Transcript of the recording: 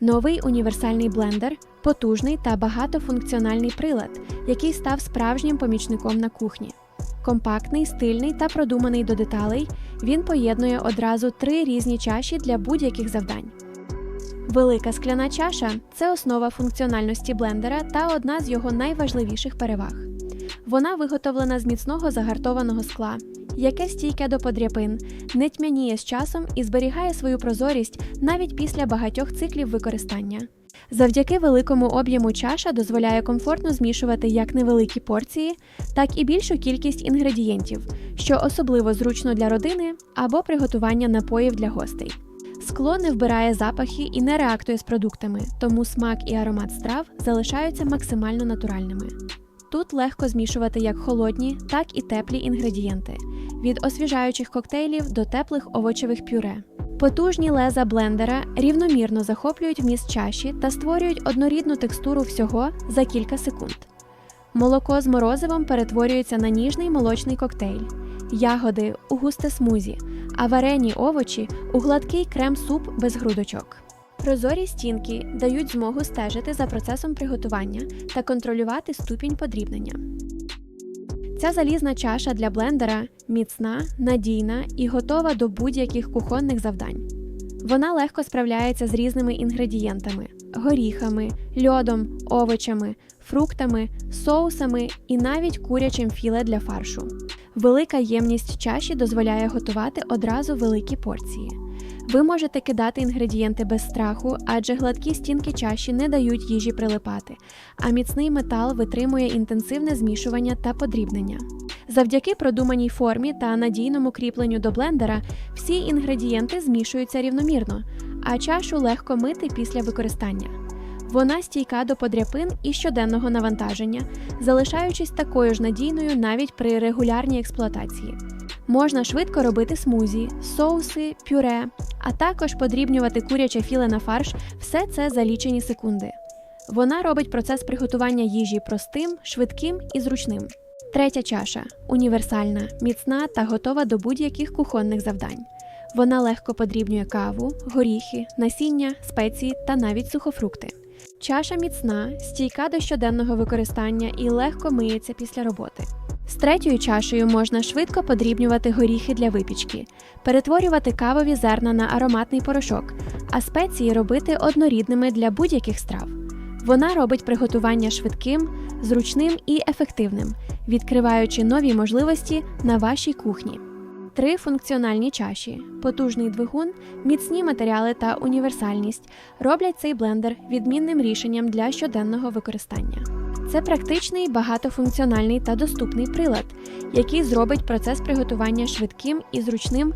Новий універсальний блендер потужний та багатофункціональний прилад, який став справжнім помічником на кухні. Компактний, стильний та продуманий до деталей, він поєднує одразу три різні чаші для будь-яких завдань. Велика скляна чаша це основа функціональності блендера та одна з його найважливіших переваг. Вона виготовлена з міцного загартованого скла, яке стійке до подряпин, не тьмяніє з часом і зберігає свою прозорість навіть після багатьох циклів використання. Завдяки великому об'єму чаша дозволяє комфортно змішувати як невеликі порції, так і більшу кількість інгредієнтів, що особливо зручно для родини або приготування напоїв для гостей. Скло не вбирає запахи і не реактує з продуктами, тому смак і аромат страв залишаються максимально натуральними. Тут легко змішувати як холодні, так і теплі інгредієнти від освіжаючих коктейлів до теплих овочевих пюре. Потужні леза блендера рівномірно захоплюють вміст чаші та створюють однорідну текстуру всього за кілька секунд. Молоко з морозивом перетворюється на ніжний молочний коктейль, ягоди у густе смузі, а варені овочі у гладкий крем-суп без грудочок. Прозорі стінки дають змогу стежити за процесом приготування та контролювати ступінь подрібнення. Ця залізна чаша для блендера міцна, надійна і готова до будь-яких кухонних завдань. Вона легко справляється з різними інгредієнтами: горіхами, льодом, овочами, фруктами, соусами і навіть курячим філе для фаршу. Велика ємність чаші дозволяє готувати одразу великі порції. Ви можете кидати інгредієнти без страху, адже гладкі стінки чаші не дають їжі прилипати, а міцний метал витримує інтенсивне змішування та подрібнення. Завдяки продуманій формі та надійному кріпленню до блендера всі інгредієнти змішуються рівномірно, а чашу легко мити після використання. Вона стійка до подряпин і щоденного навантаження, залишаючись такою ж надійною навіть при регулярній експлуатації. Можна швидко робити смузі, соуси, пюре, а також подрібнювати куряче філе на фарш все це за лічені секунди. Вона робить процес приготування їжі простим, швидким і зручним. Третя чаша універсальна, міцна та готова до будь-яких кухонних завдань. Вона легко подрібнює каву, горіхи, насіння, спеції та навіть сухофрукти. Чаша міцна, стійка до щоденного використання і легко миється після роботи. З третьою чашею можна швидко подрібнювати горіхи для випічки, перетворювати кавові зерна на ароматний порошок, а спеції робити однорідними для будь-яких страв. Вона робить приготування швидким, зручним і ефективним, відкриваючи нові можливості на вашій кухні. Три функціональні чаші, потужний двигун, міцні матеріали та універсальність роблять цей блендер відмінним рішенням для щоденного використання. Це практичний, багатофункціональний та доступний прилад, який зробить процес приготування швидким і зручним